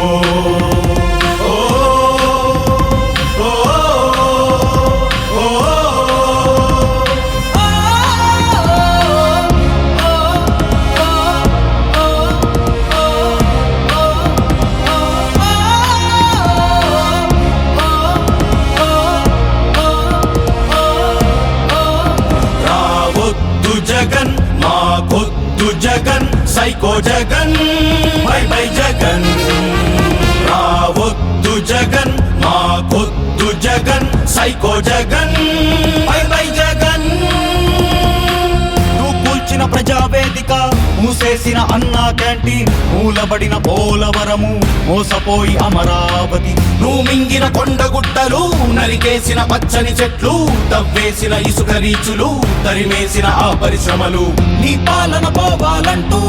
ఓ, ఓ, ఓ, రావొద్దు జగన్ మాకొద్దు Jagan psycho Jagan bye bye Jagan. Psycho Jagan. Bye bye Jagan. నువ్వు కూల్చిన ప్రజావేదిక మూసేసిన అన్నా క్యాంటీన్ మూలబడిన పోలవరము మోసపోయి అమరావతి. నువ్వు మింగిన కొండగుట్టలు నరికేసిన పచ్చని చెట్లు తవ్వేసిన ఇసుక రీచులు తరిమేసిన ఆ పరిశ్రమలు. నీ పాలన పోవాలంటూ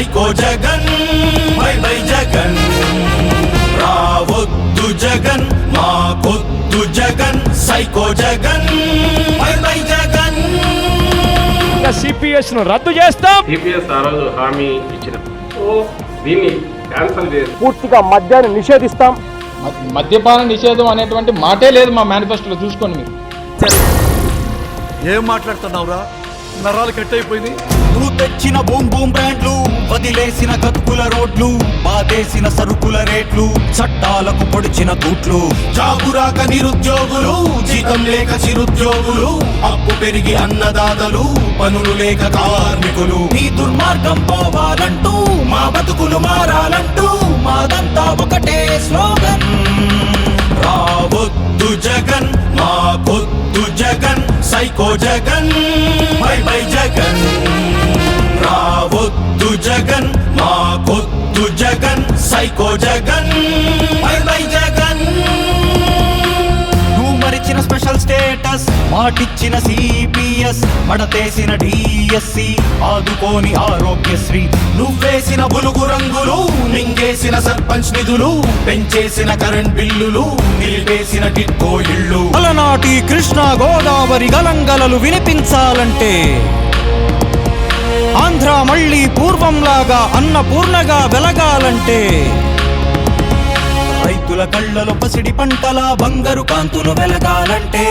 psycho Jagan bye bye Jagan. రావొద్దు Jagan మాకొద్దు Jagan psycho Jagan bye bye Jagan. సిపిఎస్ను రద్దు చేస్తాం. సిపిఎస్ ఆ రోజు హామీ ఇచ్చిన. దీన్ని క్యాన్సల్ చేసి. పూర్తిగా మద్యాన్ని నిషేధిస్తాం. మద్యపాన నిషేధం అనేటువంటి మాటే లేదు మా మేనిఫెస్టోలో చూసుకోండి మీరు. ఏం మాట్లాడుతున్నావురా? నరాలు కట్ అయిపోయింది నువ్వు తెచ్చిన బూమ్ బూమ్ బ్రాండ్లు వదిలేసిన కతుకుల రోడ్లు బాధేసిన సరుకుల రేట్లు చట్టాలకు పొడిచిన తూట్లు జాబురాక నిరుద్యోగులు జీతం లేక చిరుద్యోగులు అప్పు పెరిగి అన్నదాతలు పనులు లేక కార్మికులు. నీ దుర్మార్గం పోవాలంటూ మా బతుకులు మారాలంటూ మాదంతా ఒకటే స్లోగన్. రావద్దు జగన్ మాకొద్దు Jagan psycho Jagan. Bye bye Jagan. రావొద్దు Jagan మాకొద్దు జగన్ సైకో జగన్. స్టేటస్ మాటిచ్చిన సిపిఎస్ మడతేసిన డిఎస్సి ఆదుకోని ఆరోగ్యశ్రీ. నువ్వేసిన బులుగు రంగులు నింగేసిన సర్పంచ్ నిధులు పెంచేసిన కరెంట్ బిల్లులు నిలిపేసిన టిక్కో ఇళ్ళు. అలనాటి కృష్ణా గోదావరి గలంగలలు వినిపించాలంటే ఆంధ్ర మళ్ళీ పూర్వంలాగా అన్నపూర్ణగా వెలగాలంటే రైతుల కళ్ళలో పసిడి పంటల బంగారు కాంతులు వెలగాలంటే.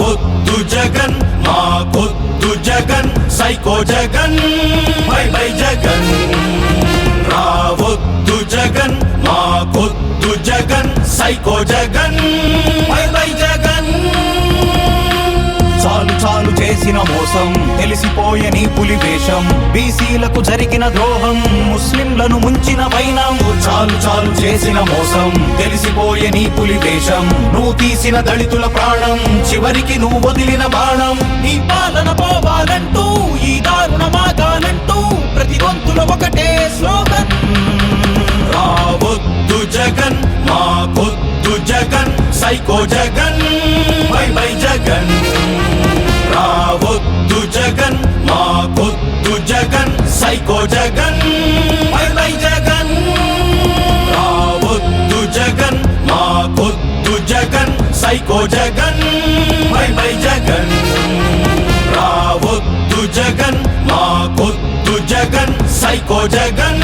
వద్దు జగన్ మాకొద్దు Jagan psycho Jagan bye bye Jagan. రావద్దు జగన్ మాకొద్దు జగన్ సైకో జగన్. చేసిన మోసం తెలిసిపోయని పులి వేషం. బీసీలకు జరిగిన ద్రోహం ముస్లింలను ముంచిన వైనం. చాలు చాలు చేసిన మోసం తెలిసిపోయని పులి వేషం. నువ్వు తీసిన దళితుల ప్రాణం చివరికి నువ్వు వదిలిన బాణం. నీ పాలన పోవాలంటూ ఈ దారుణ మాగాలంటూ ప్రతి వంతుల ఒకటే స్లోగన్. రావద్దు జగన్ మాకొద్దు Jagan psycho Jagan bye bye Jagan. Jagan psycho Jagan bye Jagan. రావద్దు జగన్ మాకొద్దు జగన్ సైకో జగన్ బై జగన్. రావద్దు జగన్ మాకొద్దు జగన్ సైకో జగన్.